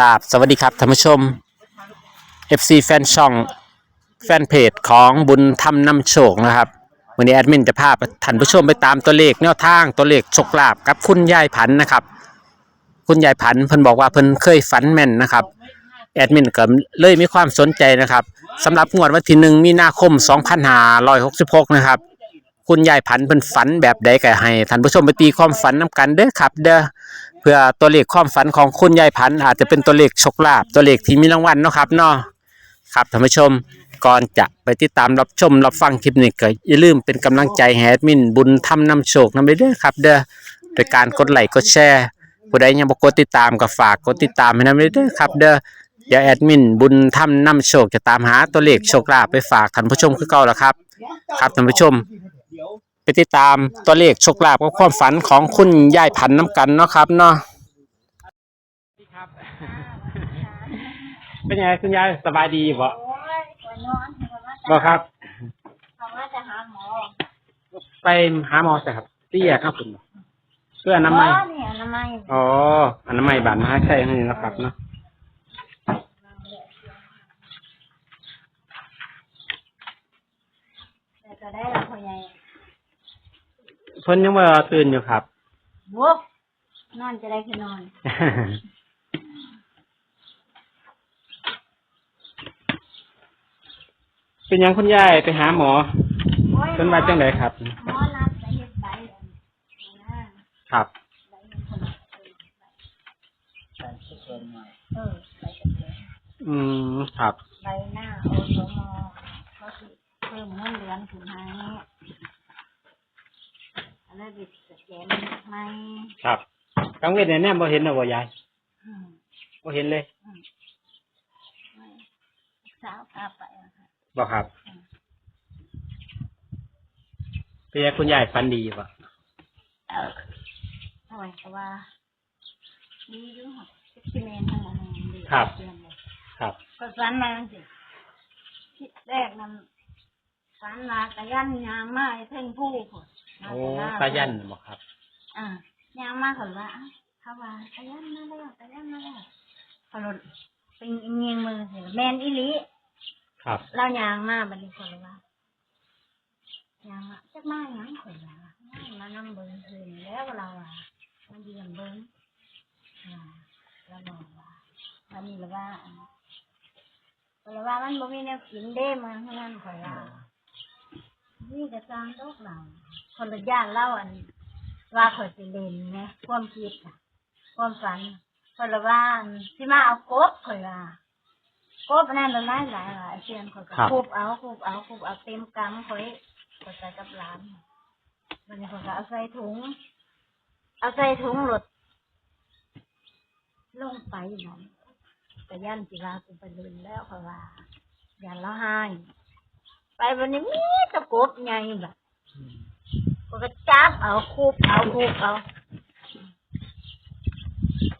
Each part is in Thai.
ราบสวัสดีครับท่านผู้ชม FC แฟนช่องแฟนเพจของบุญธรรมนำโชคนะครับวันนี้แอดมินจะพาท่านผู้ชมไปตามตัวเลขแนวทางตัวเลขโชคลาภกับคุณยายผันนะครับ คุณยายผันเพิ่นบอกว่าเพิ่นเคยฝันแม่นนะครับแอดมินก็เลยมีความสนใจนะครับสำหรับงวดวันที่หนึ่งมีนาคม 2566 นะครับ คุณยายผันเพิ่นฝันแบบใดก็ให้ท่านผู้ชมไปตีความฝันนํกันเด้อครับ เด้อ พื่อตัวเลขความฝันของคุณยายผันอาจจะเป็นตัวเลขโชคลาภตัวเลขที่มีรางวัลเนาะครับเนาะครับท่านผู้ชมก่อนจะไปติดตามรับชมรับฟังคลิปนี้ก็อย่าลืมเป็นกำลังใจให้แอดมินบุญทำนำโชคนำไปเด้อครับ เด้อโดยการกดไลค์กดแชร์ผู้ใดยังบ่กดติดตามก็ฝากกดติดตามให้นำไปเด้อครับ เด้อเดี๋ยวแอดมินบุญทำนำโชคจะตามหาตัวเลขโชคลาภไปฝากท่านผู้ชมคือเก่าแล้วครับ ครับท่านผู้ชม ไปติดตามตัวเลขโชคลาภกับความฝันของคุณยายพันธุ์น้ำกันเนาะครับเนาะครับเป็นไงคุณยายสบายดีบ่โอ้ยหัวนอนหัวว่าจะบ่ครับเขาว่าจะหาหมอ ไปหาหมอใช่ครับที่แยกครับคุณบ่เพื่ออนามัยอ๋อนี่อนามัยอ๋ออนามัยบานมหาชัยนี่นะครับเนาะแต่ก็ได้ละพ่อใหญ่ เพิ่นยังว่าตื่นอยู่ครับบุ๊บนอนจะได้คือนอน เป็นหยังคุณยายไปหาหมอโอ้ยเพิ่นว่าจังไดครับ หมอนัดไปเฮ็ดใบอันนี้นะครับ ใบเงินคนเออใบกระเทียมอืมครับ ใบหน้าโอโซมอเขาสิเพิ่มเงินเดือนถึงให้อันนั้นดิสแกนไห มครับกังเวทเนี่ยแน่บ่เห็นนะบ่ยายอืมบ่เห็นเลยไม่สาวพาไปอะค่ะบ่ครับเป็นไงคุณยายฝันดีบ่เออทำไมเพราะว่าดีอยู่ค่ะที่เมนทั้งหมดเลยดีเดือนเลยครับ ก็ฝันมาสิที่แรกนั้นฝันมากระยันยางมาเพ่งผู้ผลโอ้ตายันบ่ครับ อ่ายางมาเขาว่าเขาว่ากระยันมาแล้วกระยันมาแล้วพอรถเป็นเงียงมือเห็นแมนอิลิครับเรายางมาบัดนี้คนว่ายางมาจักมาหยังคนว่ามานำเบิ้งคืนแล้วเราอะมันเยี่ยมเบิ้งอ่าแล้วบอกว่าวันนี้เราว่าเราว่ามันบ่มีแนวกินเด้มาเท่านั้นข่อยว่านี่กระจางโลกเราคนละย่านเล่าอัน ว่าข่อยสิเล่นไงความคิดน่ะความฝันคนละว่าอันสิมาเอากบข่อยว่ากบนั่นละหลายหลายหลายเชียนข่อยก็ครับ คูบเอาคูบเอาคูบเอาเต็มกำข่อยข่อยใส่กับหลานมันนี้ข่อยก็เอาใส่ถุง เอาใส่ถุงรถลงไปหนอนแต่ย่านจิรากูไปเดินแล้วข่อยว่าย่านละหาย ไปวันนี้มีแตะกบใหญ่แบบ ข่อยก็จับเอาคูบเอาคูบเอา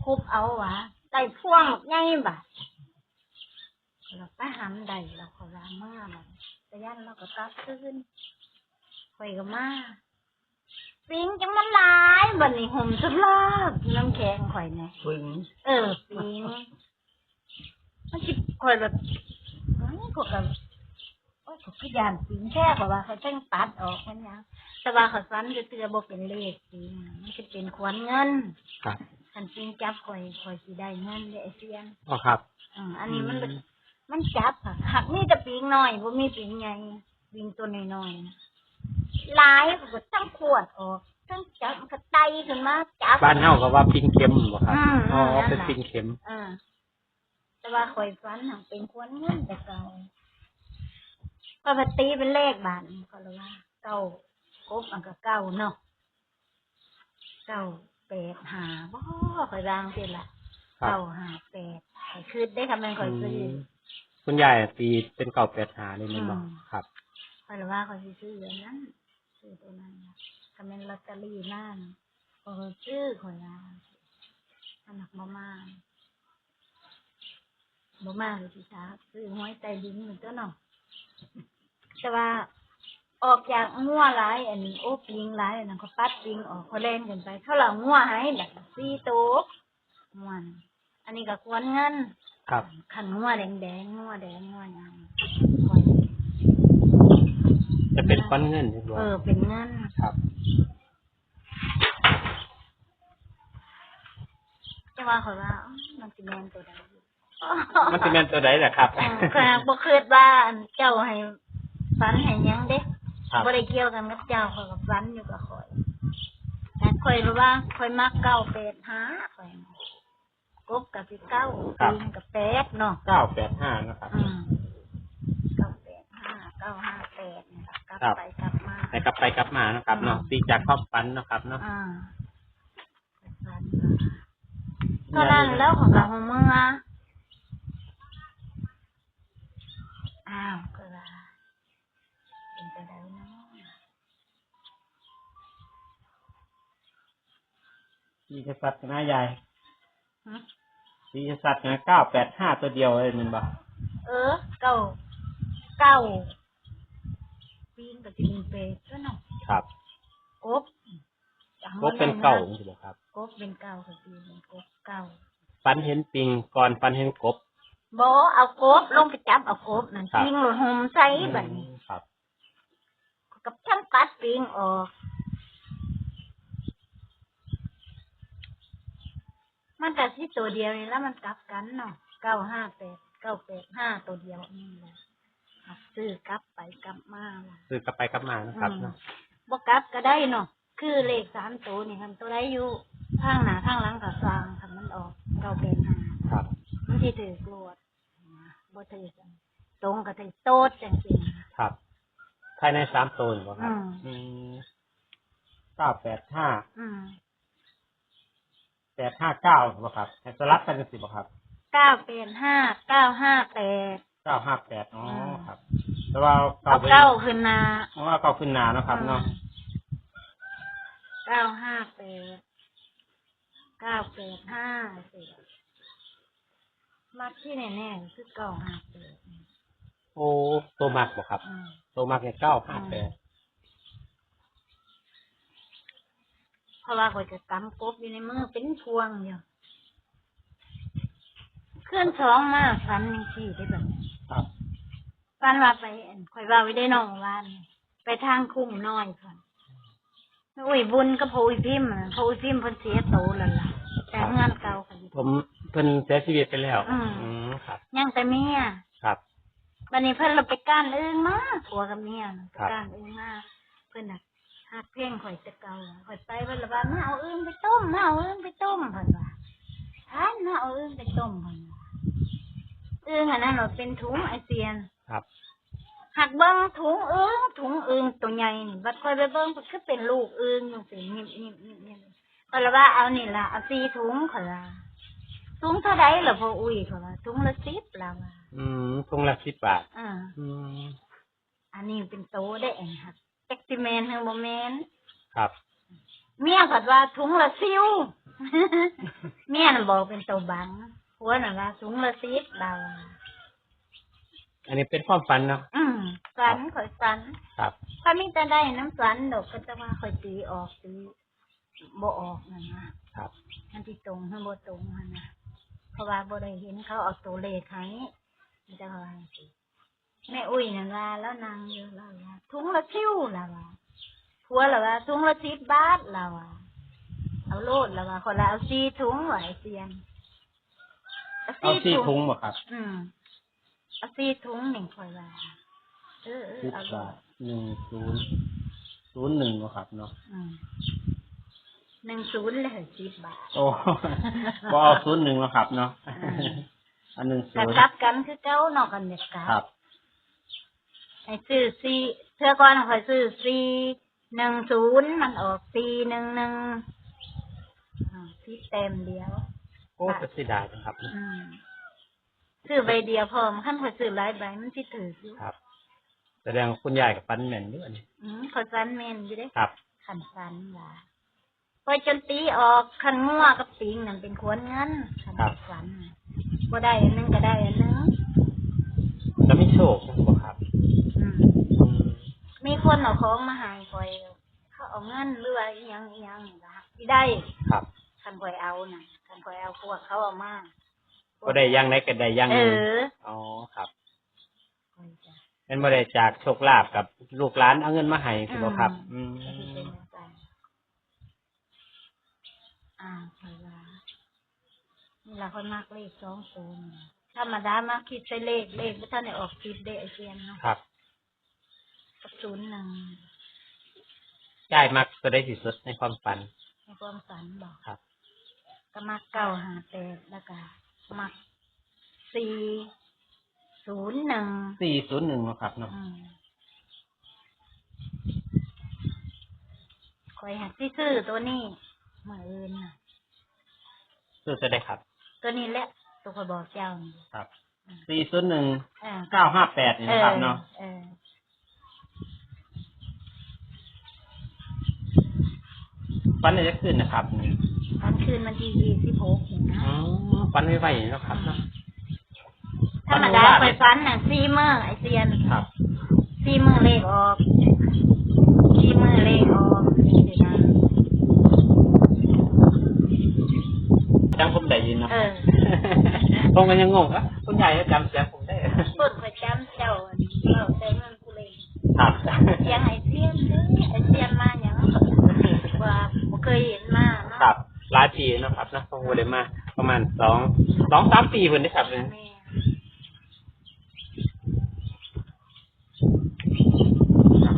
คูบเอาวะได้พ่วงใหญ่แบบเราไปหำใดเราก็วางมามันแต่ยันเราก็ตัดขึ้นข่อยก็มาปิงจังมันหลายบัดนี้ห่มสุดลอกน้ำแข็งข่อยเนี่ยปึงเออปิงมันคิดข่อยแบบเอ้ยข่อยกับ โอ้ยข่อยก็ยานปิงแค่ข่อยว่าเขาจ้งตัดออกมันยังแต่ว่าเขาสั้นจะเตือบอกเป็นเลขปิงมันจะเป็นขวัญเงินครับคันปิงจับข่อยข่อยสิได้เงินได้ไอเสียนอ๋อครับอ่าอันนี้มันเป็นมันจับค่ะหักมีแต่ปีงน้อยบ่มีปีงใหญ่ปีงตัวน้อยๆหลายก็ทั้งขวดออกทั้งจับมันก็ไตขึ้นมาจับบ้านเฮาก็ว่าปิงเข็มบ่ครับอืมอ๋อนั่นเป็นล่ะปิงเข็มอ่าแต่ว่าข่อยฟันหังเป็นควรเงินแต่เก่า ก็ปตีเป็นเลขบาทนี่ก็เลยว่าเก้ากบมันก็เก้าเนาะเก้าแปดหาบ่ข่อยวางเสร็จละครับ เก้าห้าแปดข่อยคืดได้ทำไมข่อยซื้ออคุณยายตีเป็นเก่าแปดหาเลยนี่บ่อืม ครับ คอยว่าคอยสิซื้ออย่างนั้นซื้อตัวนั้นนะถ้าเป็นลอตเตอรี่นั่นคอยซื้อคอยว่าอันหนักบ่มากบ่มากเลยที่ช้าซื้อห้อยใต้ดินเหมือนตัวเนาะ แต่ว่าออกจากงัวหลาย อันนี้โอ้ปิงหลายอันนั้นเขาปัดปิงออกเขาเล่นกันไปเขาเหล่างัวให้แบบสี่ตัวงัวน่ะอันนี้ก็ควรเงินครับขันงัวแดงแดงๆงัวแดงงัวหยังจะเป็นก้อนเงินใช่ไหมเออเป็นเงินครับจะว่าเขาว่าอ้าวมันสิแมนตัวใดอยู่มันจะเป็นตัวใดล่ะครับเออขนาดบ่คิดว่าอันเจ้าให้ ฝันให้หยังเด้ครับ บ่ได้เกี่ยวกันกับเจ้าเขากับฝันอยู่กับข่อยแต่ข่อยรู้ว่าข่อยมักเก้าเป็ดหาข่อยกบกับสิเก้าครับ ปีนกับเป็ดเนาะเก้าแปดห้านะครับ อืมเก้าเป็ดห้าเก้าห้าเป็ดเนี่ยกลับครับ ไปกลับมา แต่กลับไปกลับมานะครับเนาะอืมตีจากความฝันเนาะครับเนาะอ่าฝันก็เท่านั้นแล้วของเราของมึงอะอ้าวก็ว่า ตีจะสัตว์นะยายหึตีจะสัตว์นะเก้าแปดห้าตัวเดียวเลยมันบ่เออเก้าเก้าปีนกับจิงเป็ดก็เนาะครับกบจำกไว้บเป็นเก่าลยะใช่ไหมครับกบเป็นเก่ากับปีเป็นกบเก่าฟันเห็นปิงก่อนฟันเห็นกบบอเอากบลงไปจับเอากบนั่นครับปิงหลุดหมใส่บัดนี้ครับ กับช่างกัดปิงออก มันกัดที่ตัวเดียวนี่แล้วมันกลับกันเนาะเก้าห้าแปดเก้าแปดห้าตัวเดียวนี่แหละเอาซื้อกลับไปกลับมาล่ะคือกลับไปกลับมานะครับเนาะบกลับก็ได้เนาะคือเลขสามตัวนี่คันตัวได้อยู่ข้างหน้าข้างหลังกับฟางคันมันออกเก้าเป็นห้าครับมันที่ถือกลวดนะบ่ถือกันตรงกับถือโต๊ดจังสินะครับภายในสามตัวเหรอครับอืมอืมเก้าแปดห้าอืม แปดห้าเก้าเหรอครับให้สลับกันสิบ่ครับเก้าเป็นห้าเก้าห้าแปดเก้าห้าแปดอ๋ออืมครับ แต่ว่าเอาไปเก้าขึ้นนาเพราะว่าเก้าขึ้นหนาเนาะครับเนาะเก้าห้าแปดเก้าแปดห้าสิมักที่แน่ๆคือเก้าห้าแปดโอ้ตัวมากบ่ครับ อืมตัวมากเนี่ยเก้าห้าแปด เพราะว่าข่อยจะกำกบอยู่ในมือเป็นพวงอยู่เคลื่อนท้องมากฟันยังสี่ได้แบบนี้ครับฟันว่าไปอั่นข่อยว่าไว้ได้น้องวานไปทางคุ้มน้อยค่ะอุ้ยบุญก็พออุ้ยพิมพ์อะพออุ้ยพิมพ์เพิ่นเสียโตแล้วล่ะ แต่งานเก่าค่ะผมเพิ่นเสียชีวิตไปแล้วอืมอืมครับยังแต่เมียครับวันนี้เพิ่นเราไปก้านเอื้งมาผัวกับเมียน่ะไปครับก้านเอื้งมาเพิ่นน่ะ หักเพ่งข่อยจะเก่าข่อยไปเพิ่นละว่ามาเอาเอื้งไปต้มมาเอาเอื้งไปต้มเพิ่นว่าท่านมาเอาเอื้งไปต้มเพิ่นว่าเอื้งอันนั้นเราเป็นถุงไอเซียนครับหักเบิ้งถุงเอื้งถุงเอื้งตัวใหญ่นี่บัดค่อยไปเบิ้งก็คือเป็นลูกเอื้งอยู่สินิ่มนิ่มนิ่มนิ่มเพิ่นละว่าเอานี่ล่ะเอาสี่ถุงเขาละถุงเท่าใดล่ะพ่ออุ้ยเขาละถุงละสิบล่ะว่าอืมทุงละสิบบาทอ่าอืมอันนี้เป็นโตได้เองครับ แจ็กซิแมนเฮอร์โมแมนครับ เมียผัดว่าถุงละซิวเมียน่ะบอกเป็นโตบังหัวน่ะว่าถุงละสิบเราวอะอันนี้เป็นความฝันเนาะอืมฝันข่อยฝัน ครับ ถ้ามีแต่ได้น้ำฝันดอกก็จะว่าข่อยตีออกตีบ่ออกนั่นนะครับอันที่ตรงให้บ่ตรงนั่นนะเพราะว่าบ่ได้เห็นเขาเอาตัวเลขให้มันจะว่าจังซี่ แม่อุ้ยนั่นว่าแล้วนางอยู่แล้วว่าถุงละซิวแล้วว่าผัวละว่าถุงละสิบบาทละว่าเอาโลดละว่าคนละเอาสี่ถุงไหวเซียนเอาที่ทุงบ่ครับ อืมเอาสี่ถุงหนึ่งคอยว่าเออเออสิบเอาโลบาดทหนึ่งศูนย์ศูนย์หนึ่งบ่ครับเนาะอืมหนึ่งศูนย์เลยสิบบาทโอ้บ่เอาศูนย์หนึ่งแล้วครับเนาะอืมอันหนึ่งศูกระนย์ทับกันคือเก้านอกกันเด็ดกาครับ ให้ซื้อสี่เธอก่อนคอยซื้อสี่หนึ่งศูนย์มันออกสี่หนึ่งหนึ่งอ่าที่เต็มเดียวโอ้จะเสียดายนะครับอืมซื้อใบเดียวพอมขั้นขอยซื้อหลายใบมันสิถืออยู่ครับ แสดงว่าคุณยายกับฟันแม่นด้วยอันนี้อืมขอยฟันเมนอยู่เด้ครับขันฟันว่าพอยจนตีออกคันงัวกับปิงนั่นเป็นควรเงินขันครับฟันน่ะบ่ได้อันหนึงก็ได้อันหนึง จะไม่โชคบ่ครับ อืม อืม มีคน เอาของมาใหายคอยเขาเอาเงินหรือว่าอิหยังอิหยังนี่ล่ะที่ได้ครับ คันคอยเอาน่ะคันคอยเอาพวกเขาเอามาบ่ได้อย่างใดก็ได้อย่างเอหนึงออ๋อครับคอยจะเป็นบ่ได้จากโชคลาภกับลูกหลานเอาเงินมาให้คือบ่ครับ อืมก็สิเป็นจังซั่นอ่าคอยว่านี่ล่ะคนมักเลขสองศูนย์ธรรมดามักคิดใส่เลขเลขบ่ทันได้ออกคิดเด้ไอ้เซียนเนาะครับกับ ศูนย์หนึ่งจ่ายมักตัวได้ที่สุดในความฝัน ในความฝันบอกครับ ก็มักเก้าหาแปดแล้วก็มักสี่ศูนย์หนึ่ง401เนาะครับเนาะอืมคอยหักที่ซื้อตัวนี้เมื่ออื่นน่ะ ซื้อจะได้ครับ ตัวนี้แหละ ตัวคอยบอกเจ้านี่ครับ401เออ958นี่นะครับเนาะ เออ ฝันได้จะขึ้นนะครับนี่ตอนคืนวันที่ยี่สิบหกเห็นนะอ๋อฝันไวๆเนาะครับเนาะธรรมดาคอยฟันน่ะซีเมอร์ไอเซียนครับซีมือเลขออกซีมือเลขออกนี่สินะจังผมได้ยินเนาะเออผมก็ยังงงอะคุณยายก็จำเสียงผมได้เปิดประจำเจ้าอันเราใช้เงินกูเลยครับเสียงไอเซียนเด้อไอเซียนมาอย่างว่าบ่ เคยเห็นมาเนาะครับ หลายปีเนาะครับนะผมก็เลยมา ประมาณสองสองสามปีเพิ่นได้ครับเนี่ยแม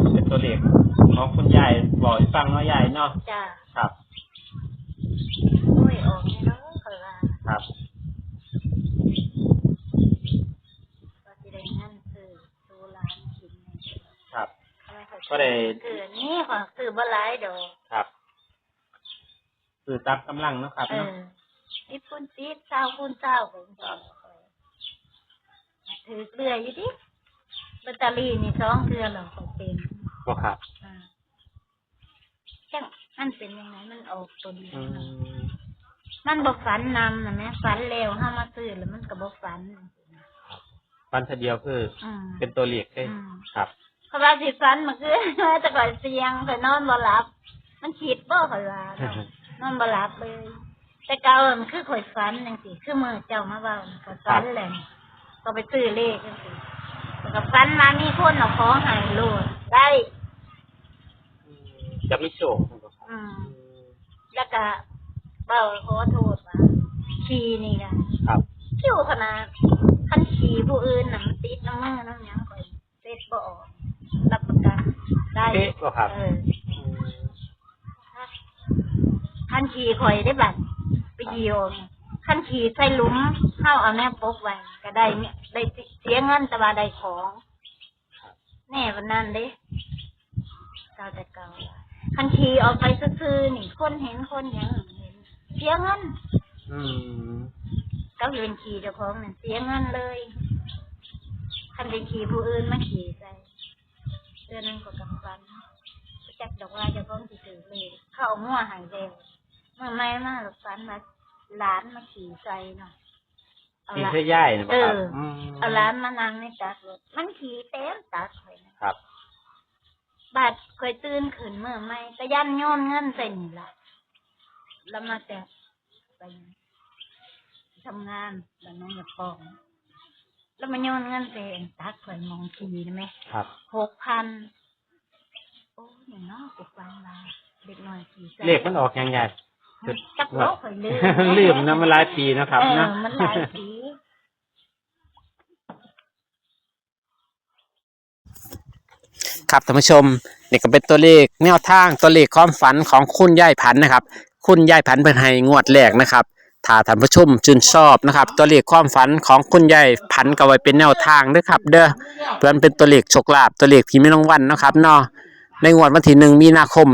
่เป็นตัวเลขของคุณยายบอกให้ฟังเนาะยายเนาะจ้าครับโอ้ยออกให้เนาะเขาว่าครับก็สิได้เงินซื้อซื้อร้านกินเนี่ยครับเขาว่าเขาก็ได้คือนี่ขอซื้อบ่หลายดอก ครับคือตามกำลังเนาะครับเอเนาะอสิบคูณสิบเก้าคูณเก้าเป็นครับถือเกลืออยู่ดิลอตเตอรี่นี่สองเกลือหรอกของเป็นบ่ครับอ่าจังมันเป็นยังไงมันออกตัวนี้อืมมันบอกฝันนำนะแม่ฝันเร็วห้ามาซื้อแล้วมันก็บอกฝันฟันทีเดียวคือ อืม เป็นตัวเลขเลยอืม ครับ เขาว่าสิฝันเมื่อคืนแต่ก่อนเสียงแต่นอนบ่หลับ มันคิดบ่เขาว่าเนาะ นอนบ่หลับเลย แต่เก่ามันคือข่อยฝันจังซี่คือมื้อเจ้ามาเว้าข่อยฝันแหละก็ไปซื้อเลขจังซี่แล้วก็ฝันมามีคนเอาของให้โลดได้ จะไม่โชคนะครับอืมแล้วก็เบ้าขอโทษว่าขี่นี่ก็ครับคิวขนาดคันขี่ผู้อื่นน่ะมันติดน้ำมือน้ำหยังข่อยเซ็ตบ่ออกรับประกันได้เป๊ะบ่ครับ เออ คันขี่ข่อยได้บัตรไปเหยียวคันขี่ใส่หลุมเข้าเอาแนวปกไว้ก็ได้เนี่ยได้เสียเงินแต่ว่าได้ของแน่วันนั้นเด้เก่าแต่เก่าคันขี่ออกไปซื่อๆนี่คนเห็นคนหยังเห็นเสียเงินอืมก็ยืนขี่เจ้าของนั่นเสียเงินเลยคันไปขี่ผู้อื่นมาขี่ใส่เดือนหนึงก็กำฟันจักดอกว่าเจ้าของสิถือเลยเข้าเอามั่วใหายเร็วเมื่อไม่มาหลักฟันมาหลานมาขี่ใส่เนาะเอาที่ละเพื่อย่ายนะคเอรับอมเอาหลานมานั่งในตักรถมันขี่เต็มตักเลยนะครับ บาดเคยตื่นขึ้นเมื่อไม่ก็ยันโยนเงินใส่นี่ละแล้วมาแต่ไปทำงานแล้วน้องอย่าปองแล้วมันโยนเงินเต็มตักข่อยมองขี่ได้ไหม ครับ หกพัน โอ้ยอย่างน้อยกูฟังมาเด็กน้อยขี่ใส่เลขมันออกยังไง จุดจักโลกข่อยลืมลืมนะมันหลายปีเนาะครับเออเนาะมันหลายปีครับท่านผู้ชมนี่ก็เป็นตัวเลขแนวทางตัวเลขความฝันของคุณยายพันธุ์นะครับ คุณยายพันธุ์เพิ่นให้งวดแรกนะครับถ้าท่านผู้ชมชื่นชอบนะครับ ตัวเลขความฝันของคุณยายพันธุ์ก็ไว้เป็นแนวทางเด้อครับ เด้อเพื่อนเป็นตัวเลขโชคลาภตัวเลขที่ไม่ต้องวันนะครับเนาะในงวดวันที่หนึ่งมีนาคม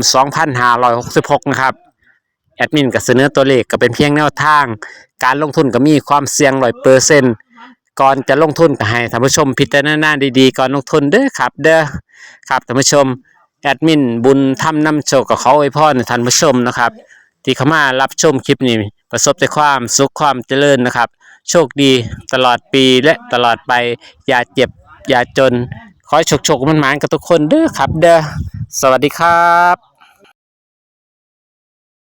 2566 นะครับ แอดมินก็เสนอตัวเลขก็เป็นเพียงแนวทาง การลงทุนก็มีความเสี่ยงร้อยเปอร์เซ็นต์ก่อนจะลงทุนก็ให้ท่านผู้ชมพิจารณาดีๆ ก่อนลงทุนเด้อครับ เด้อครับท่านผู้ชม แอดมินบุญทำนำโชคกับเขาไว้พ่อท่านผู้ชมนะครับ ที่เข้ามารับชมคลิปนี้ประสบแต่ความสุขความเจริญนะครับ โชคดีตลอดปีและตลอดไป อย่าเจ็บ อย่าจน ขอให้โชคโชคมันหมานกับทุกคนเด้อครับ เด้อสวัสดีครับ